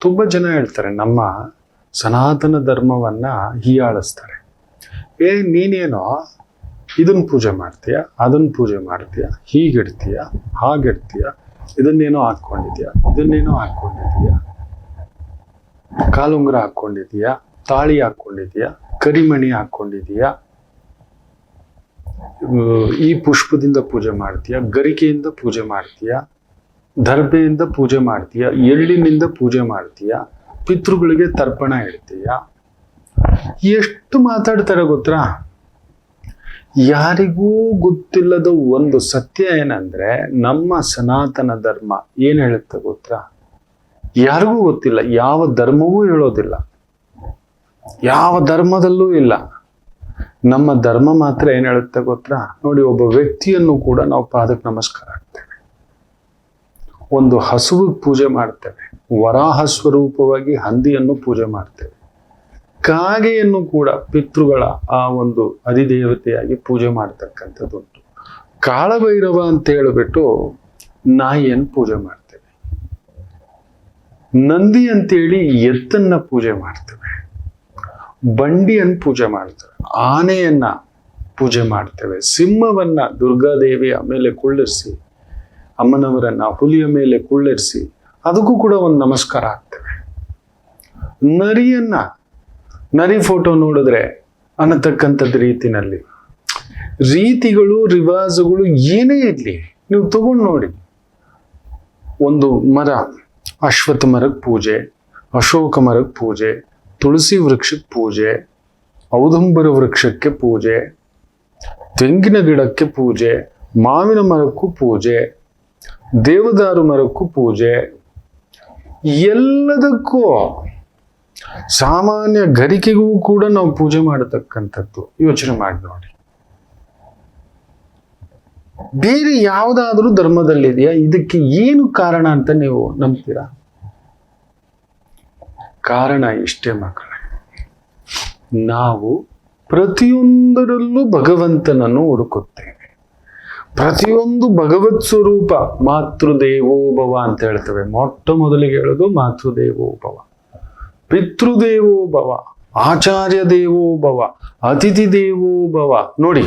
ತುಂಬ ಜನ ಹೇಳ್ತಾರೆ, ನಮ್ಮ ಸನಾತನ ಧರ್ಮವನ್ನ ಹೀಯಾಳಿಸ್ತಾರೆ. ಏ, ನೀನೇನೋ ಇದನ್ನ ಪೂಜೆ ಮಾಡ್ತೀಯ ಅದನ್ನ ಪೂಜೆ ಮಾಡ್ತೀಯ, ಹೀಗಿಡ್ತೀಯ, ಹಾಗಿಡ್ತೀಯ, ಇದನ್ನೇನೋ ಹಾಕ್ಕೊಂಡಿದ್ಯಾ, ಇದನ್ನೇನೋ ಹಾಕ್ಕೊಂಡಿದೀಯ, ಕಾಲುಂಗುರ ಹಾಕ್ಕೊಂಡಿದೀಯ, ತಾಳಿ ಹಾಕ್ಕೊಂಡಿದೀಯ, ಕರಿಮಣಿ ಹಾಕ್ಕೊಂಡಿದೀಯ, ಈ ಪುಷ್ಪದಿಂದ ಪೂಜೆ ಮಾಡ್ತೀಯ, ಗರಿಕೆಯಿಂದ ಪೂಜೆ ಮಾಡ್ತೀಯ ದರ್ಬೆಯಿಂದ ಪೂಜೆ ಮಾಡ್ತೀಯ? ಎಳ್ಳಿನಿಂದ ಪೂಜೆ ಮಾಡ್ತೀಯ? ಪಿತೃಗಳಿಗೆ ತರ್ಪಣ ಇಡ್ತೀಯ ಎಷ್ಟು ಮಾತಾಡ್ತಾರೆ ಗೊತ್ತಾ? ಯಾರಿಗೂ ಗೊತ್ತಿಲ್ಲದ ಒಂದು ಸತ್ಯ ಏನಂದ್ರೆ ನಮ್ಮ ಸನಾತನ ಧರ್ಮ ಏನು ಹೇಳುತ್ತೆ ಗೊತ್ತಾ? ಯಾರಿಗೂ ಗೊತ್ತಿಲ್ಲ, ಯಾವ ಧರ್ಮವೂ ಹೇಳೋದಿಲ್ಲ. ಯಾವ ಧರ್ಮದಲ್ಲೂ ಇಲ್ಲ. ನಮ್ಮ ಧರ್ಮ ಮಾತ್ರ ಏನು ಹೇಳುತ್ತೆ ಗೊತ್ತಾ? ನೋಡಿ, ಒಬ್ಬ ವ್ಯಕ್ತಿಯನ್ನು ಕೂಡ ನಾವು ಪಾದಕ್ಕೆ ನಮಸ್ಕಾರ ಹಾಕ್ತೇವೆ. ಒಂದು ಹಸುವಿಗೆ ಪೂಜೆ ಮಾಡ್ತೇವೆ. ವರಾಹ ಸ್ವರೂಪವಾಗಿ ಹಂದಿಯನ್ನು ಪೂಜೆ ಮಾಡ್ತೇವೆ. ಕಾಗೆಯನ್ನು ಕೂಡ ಪಿತೃಗಳ ಆ ಒಂದು ಅಧಿದೇವತೆಯಾಗಿ ಪೂಜೆ ಮಾಡ್ತಕ್ಕಂಥದ್ದುಂಟು. ಕಾಳಭೈರವ ಅಂತ ಹೇಳಿಬಿಟ್ಟು ನಾಯಿಯನ್ನು ಪೂಜೆ ಮಾಡ್ತೇವೆ. ನಂದಿ ಅಂತೇಳಿ ಎತ್ತನ್ನ ಪೂಜೆ ಮಾಡ್ತೇವೆ. ಬಂಡಿಯನ್ನು ಪೂಜೆ ಮಾಡ್ತೇವೆ. ಆನೆಯನ್ನ ಪೂಜೆ ಮಾಡ್ತೇವೆ. ಸಿಂಹವನ್ನ ದುರ್ಗಾದೇವಿಯ ಮೇಲೆ ಕುಳ್ಳಿರಿಸಿ ಅಮ್ಮನವರನ್ನ ಹುಲಿಯ ಮೇಲೆ ಕುಳ್ಳಿರಿಸಿ ಅದಕ್ಕೂ ಕೂಡ ಒಂದು ನಮಸ್ಕಾರ ಆಗ್ತೇವೆ ನರಿಯನ್ನ, ನರಿ ಫೋಟೋ ನೋಡಿದ್ರೆ ಅನ್ನತಕ್ಕಂಥದ್ದು ರೀತಿನಲ್ಲಿ. ರೀತಿಗಳು, ರಿವಾಜುಗಳು ಏನೇ ಇರಲಿ, ನೀವು ತಗೊಂಡು ನೋಡಿ. ಒಂದು ಮರ, ಅಶ್ವತ್ಥ ಮರಕ್ಕೆ ಪೂಜೆ, ಅಶೋಕ ಮರಕ್ಕೆ ಪೂಜೆ, ತುಳಸಿ ವೃಕ್ಷಕ್ಕೆ ಪೂಜೆ, ಔದಂಬರ ವೃಕ್ಷಕ್ಕೆ ಪೂಜೆ, ತೆಂಗಿನ ಗಿಡಕ್ಕೆ ಪೂಜೆ, ಮಾವಿನ ಮರಕ್ಕೂ ಪೂಜೆ ದೇವದಾರು ಮರಕ್ಕೂ ಪೂಜೆ. ಎಲ್ಲದಕ್ಕೂ ಸಾಮಾನ್ಯ ಗರಿಕೆಗೂ ಕೂಡ ನಾವು ಪೂಜೆ ಮಾಡತಕ್ಕಂಥದ್ದು. ಯೋಚನೆ ಮಾಡಿ ನೋಡಿ. ಬೇರೆ ಯಾವುದಾದ್ರೂ ಧರ್ಮದಲ್ಲಿದೆಯಾ? ಇದಕ್ಕೆ ಏನು ಕಾರಣ ಅಂತ ನೀವು ನಂಬ್ತೀರಾ? ಕಾರಣ ಇಷ್ಟೇ ಮಕ್ಕಳೇ. ನಾವು ಪ್ರತಿಯೊಂದರಲ್ಲೂ ಭಗವಂತನನ್ನು ಹುಡುಕುತ್ತೇವೆ. ಪ್ರತಿಯೊಂದು ಭಗವತ್ ಸ್ವರೂಪ ಮಾತೃದೇವೋಭವ ಅಂತ ಹೇಳ್ತೇವೆ. ಮೊಟ್ಟ ಮೊದಲಿಗೆ ಹೇಳೋದು ಮಾತೃದೇವೋಭವ ಪಿತೃದೇವೋಭವ ಆಚಾರ್ಯ ದೇವೋಭವ ಅತಿಥಿ ದೇವೋಭವ ನೋಡಿ